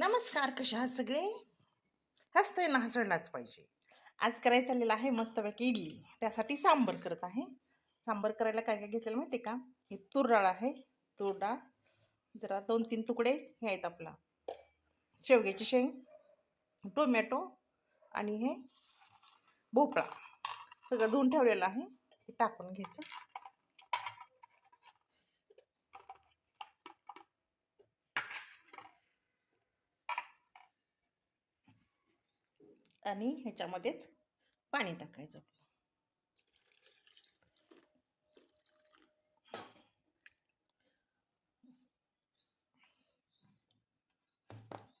नमस्कार कशा आहात सगळे? हसतोय ना हसवलाच पाहिजे. आज करायचं चाललेलं आहे मस्तपैकी इडली. त्यासाठी सांबर करत आहे. सांबर करायला काय काय घेतलेलं माहिती आहे का? हे तूर डाळ आहे. तूर डाळ. जरा दोन तीन तुकडे हे आहेत आपला. शेवग्याची शेंग टोमॅटो आणि हे भोपळा. सगळं धुवून ठेवलेलं आहे. हे टाकून घ्यायचं. आणि ह्याच्यामध्येच पाणी टाकायचं.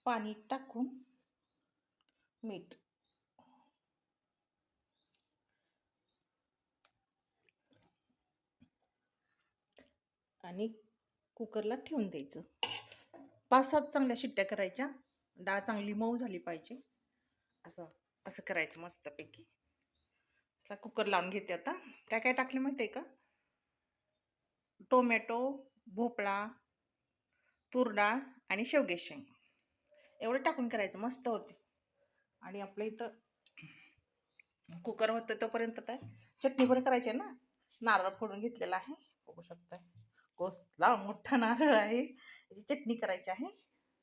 पाणी टाकून मीठ. आणि कुकरला ठेवून द्यायचं. पाच सात चांगल्या शिट्ट्या करायच्या. डाळ चांगली मऊ झाली पाहिजे. असं असं करायचं मस्तपैकी. चला कुकर लावून घेते आता. काय काय टाकले माहिती आहे का? टोमॅटो भोपळा तूर डाळ आणि शेवगे शेंग. एवढं टाकून करायचं मस्त होते. आणि आपलं इथं कुकर होतं तोपर्यंत काय चटणी पण करायची आहे ना? नारळ फोडून घेतलेला आहे. बघू शकताय. कोसला मोठा नारळ आहे. याची चटणी करायची आहे.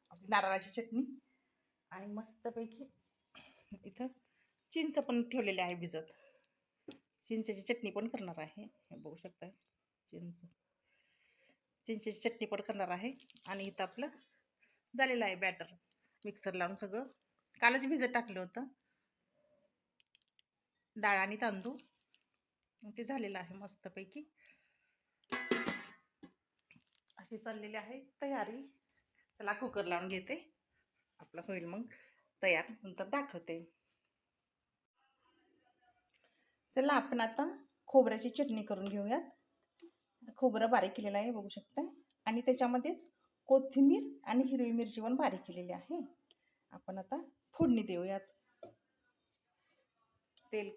आपली नारळाची चटणी. आणि मस्तपैकी इथं चिंच पण ठेवलेले आहे भिजत. चिंचेची चटणी पण करणार आहे. हे बघू शकता चिंच. चिंचेची चटणी पण करणार आहे. आणि इथं आपलं झालेलं आहे बॅटर मिक्सर लावून सगळं. कालच भिजत टाकलं होतं. डाळ आणि तांदूळ. ते झालेलं आहे मस्तपैकी. अशी चाललेली आहे तयारी. त्याला कुकर लावून घेते. आपलं होईल मग. तयार नंतर दाखवते. चला आपण आता खोबऱ्याची चटणी करून घेऊयात. खोबरं बारीक केलेलं आहे बघू शकता. आणि त्याच्यामध्येच कोथिंबीर आणि हिरवी मिरची पण बारीक केलेली आहे. आपण आता फोडणी देऊयात. तेल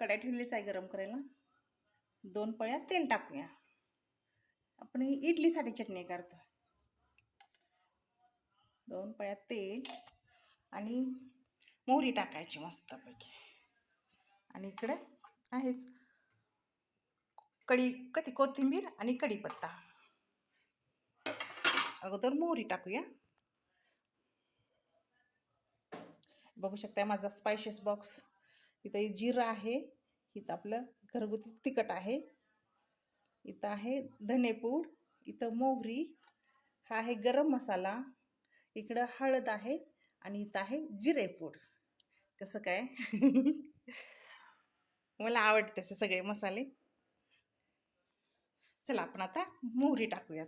कढाई ठेवलीच आहे गरम करायला. दोन पळ्या तेल टाकूया. आपण इडलीसाठी चटणी करतो दोन पळ्यात तेल आणि मोहरी टाकायची मस्तपैकी. आणि इकडे आहेच कढी कधी कोथिंबीर आणि कढीपत्ता. अगोदर मोहरी टाकूया. बघू शकता माझा स्पायसेस बॉक्स इथं जिरं आहे इथं आपलं घरगुती तिखट आहे. इथं आहे धनेपूड इथं मोहरी हा आहे गरम मसाला. इकडं हळद आहे आणि इथं आहे जिरेपूड कसं काय? मला आवडते असे सगळे मसाले. चला आपण आता मोहरी टाकूयात.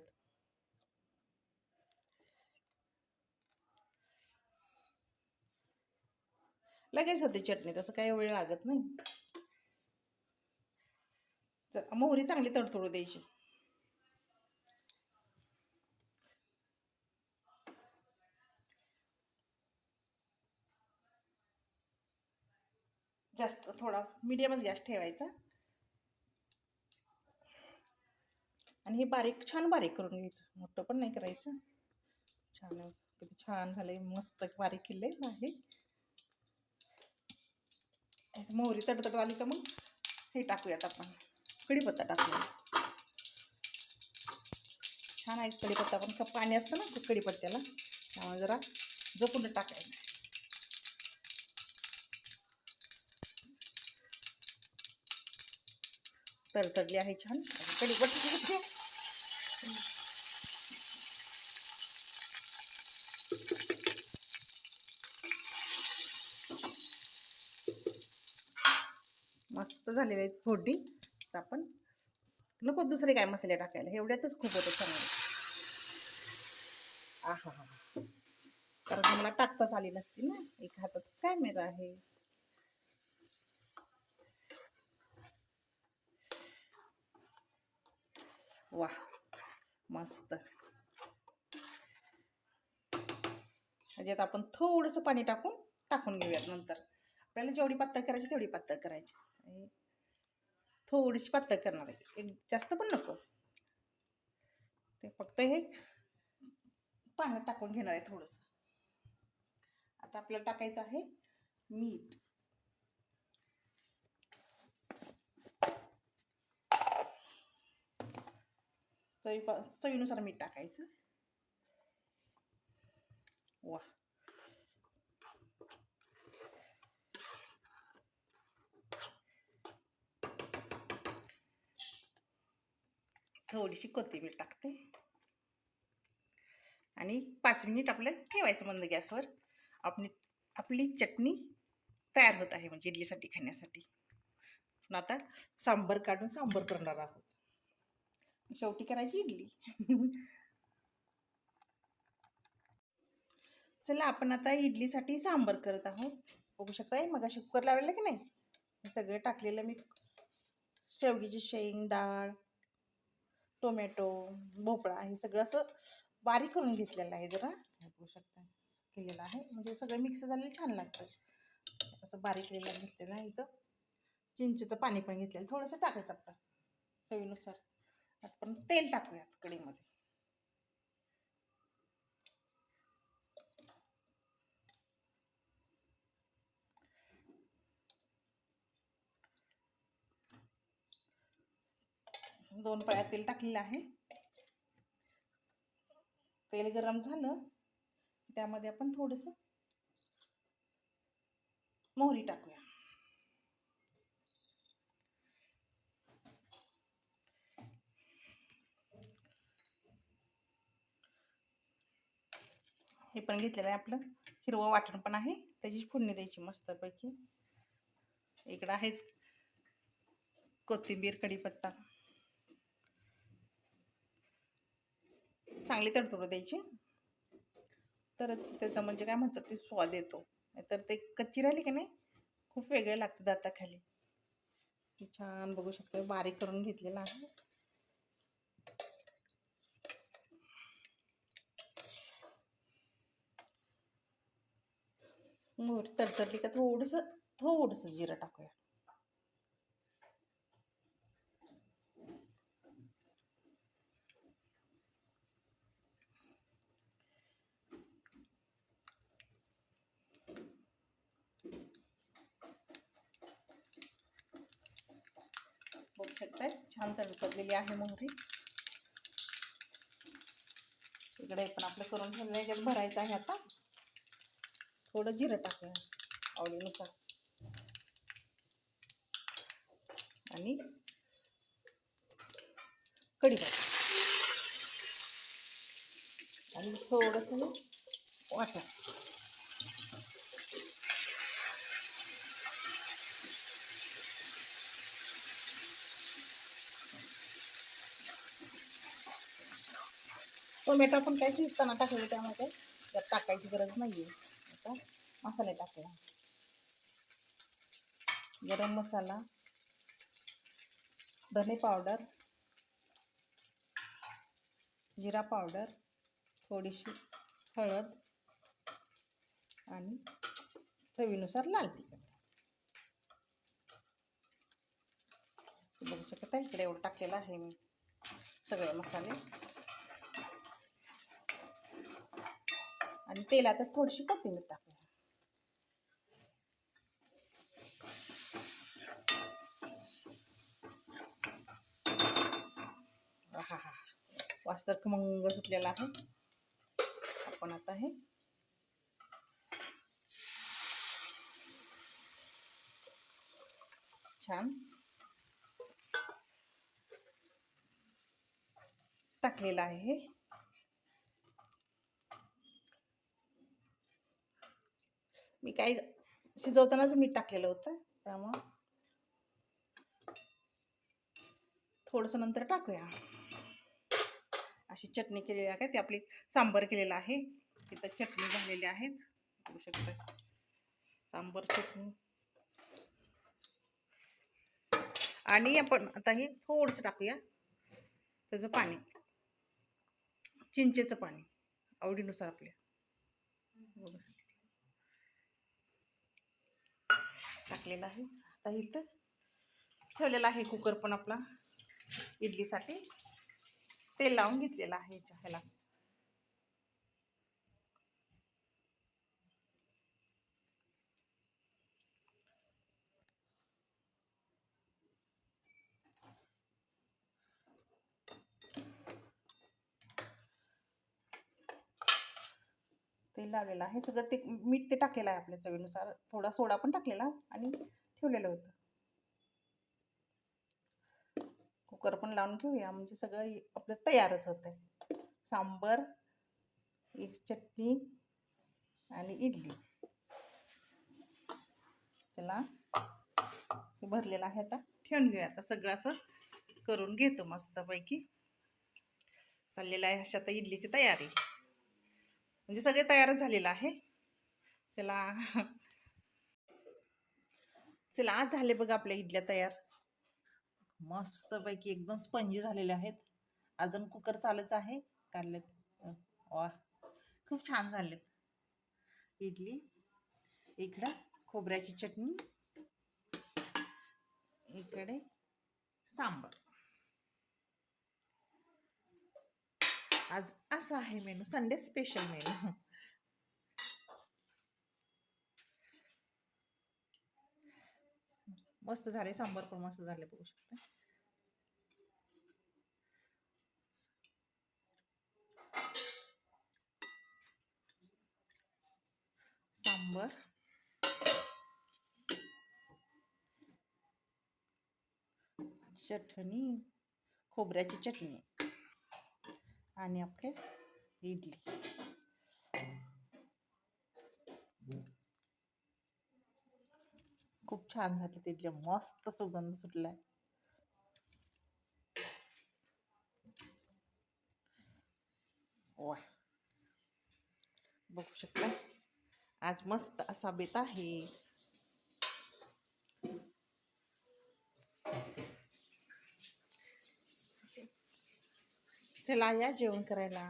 लगेच होते चटणी तसं काही वेळ लागत नाही. चला, मोहरी चांगली तडतोडू द्यायची. जास्त थोडा मिडियमच गॅस ठेवायचा. आणि हे बारीक छान बारीक करून घ्यायचं. मोठं पण नाही करायचं. छान किती छान झालंय मस्त बारीक केलेलं आहे. मोहरी तडतड आली का मग? हे टाकूयात आपण. कढीपत्ता टाकूया. छान आहे कढीपत्ता. पण पाणी असतं ना कढीपत्त्याला. त्यामुळे जरा जपून टाकायचं. तरतरली आहे छान. कढीपत्ता मस्त झालेले आहेत फोडणी. तर आपण नको दुसरे काय मसाले टाकायला. एवढ्यातच खूप होतं चांगलं आहा. हा कारण मला टाकताच आली नसती ना. एक हातात कॅमेरा आहे? वा मस्त. म्हणजे ह्याच्यात आपण थोडंसं पाणी टाकून टाकून घेऊयात नंतर. आपल्याला जेवढी पातळ करायची तेवढी पातळ करायची. थोडीशी पातळ करणार आहे. एक जास्त पण नको. ते फक्त हे पाण्यात टाकून घेणार आहे थोडंसं. आता आपल्याला टाकायचं आहे मीठ. चवी चवीनुसार मीठ टाकायचं. वा. थोडीशी कोथिंबीर टाकते. आणि पाच मिनिट आपल्याला ठेवायचं म्हणलं गॅसवर. आपली आपली चटणी तयार होत आहे म्हणजे इडलीसाठी खाण्यासाठी. पण आता सांबर काढून सांबर करणार आहोत. शेवटी करायची इडली. चला आपण आता इडलीसाठी सांबर करत आहोत. बघू शकताय मग अशी कुकर लावलेलं की नाही? सगळं टाकलेलं मी. शेवगीची शेंग डाळ टोमॅटो भोपळा हे सगळं असं बारीक करून घेतलेलं आहे जरा. बघू शकता केलेलं आहे. म्हणजे सगळं मिक्स झालेलं छान लागतं असं बारीक केलेलं घेतलेलं आहे इथं. चिंचेचं पाणी पण घेतलेलं. थोडंसं टाकायचं आपलं चवीनुसार. आपण तेल टाकूयात कढीमध्ये दोन पळ्या तेल टाकलेलं आहे. तेल गरम झालं त्यामध्ये आपण थोडंसं मोहरी टाकूया. हे पण घेतलेलं आहे आपलं. हिरवं वाटण पण आहे. त्याची फोडणी द्यायची मस्तपैकी. इकडं आहेच कोथिंबीर कढीपत्ता. चांगली तडतड द्यायची. तर त्याचा म्हणजे काय म्हणतात ते स्वाद येतो. तर ते कच्ची राहिली की नाही खूप वेगळं लागतं दाताखाली. छान बघू शकतो. बारीक करून घेतलेला आहे. मोहरी तडतडली का थोडंसं थोडंसं जिरं टाकूया. बघू शकताय छान तडतडलेली आहे मोहरी. इकडे पण आपलं करून याच्यात भरायचं आहे आता. थोडं जिरं टाकूया आवडीनुसार. आणि कढीपत्ता. आणि थोडंसं वाटा टोमॅटो पण काही शिजताना टाकले त्यामध्ये? त्यात टाकायची गरज नाही आहे आता मसाले टाकूया. गरम मसाला धने पावडर जिरा पावडर थोडीशी हळद आणि चवीनुसार लाल तिखट. बघू शकता इकडे एवढं टाकलेलं आहे मी सगळे मसाले. आणि तेलात थोडीशी कोथिंबीर टाकूया. हा हा वास तर खमंग सुटलेला आहे. आपण आता हे छान टाकलेलं आहे हे मी काही शिजवतानाच मीठ टाकलेलं होतं. त्यामुळं थोडंसं नंतर टाकूया. अशी चटणी केलेली आहे. ती आपली सांबर केलेलं आहे. तिथं चटणी झालेली आहेच बघू शकता. सांबर चटणी. आणि आपण आता हे थोडंसं टाकूया. त्याचं पाणी. चिंचेचं पाणी. आवडीनुसार आपल्या. बघू टाकलेला आहे. आता इथं ठेवलेला आहे कुकर पण आपला. इडलीसाठी. तेल लावून घेतलेलं आहे याच्या ह्याला. लावलेलं आहे. सगळं ते मीठ ते टाकलेलं आहे आपल्या चवीनुसार. थोडा सोडा पण टाकलेला आणि ठेवलेलं होतं. कुकर पण लावून घेऊया. म्हणजे सगळं आपलं तयारच होतं आहे सांबर एक चटणी आणि इडली. चला. हे भरलेलं आहे आता. ठेवून घेऊया आता. सगळं असं करून घेतो मस्तपैकी. चाललेलं आहे अशा आता इडलीची तयारी. म्हणजे सगळे तयारच झालेलं आहे. चला. चला आज झाले बघा आपल्या इडल्या तयार. मस्तपैकी एकदम स्पंजी झालेले आहेत. अजून कुकर चालूच आहे. काढलेत. वा खूप छान झालेत. इडली इकडं खोबऱ्याची चटणी इकडे सांबर. आज असा आहे मेनू. Sunday special menu. मस्त झाले सांबार पण मस्त झाले बघू शकता. सांबर. चटणी. खोबऱ्याची चटणी. आणि आपले इडली. खूप छान झाले तिथले मस्त सुगंध सुटलाय. वा बघू शकता. आज मस्त असा बेत आहे. चला या जेवण करायला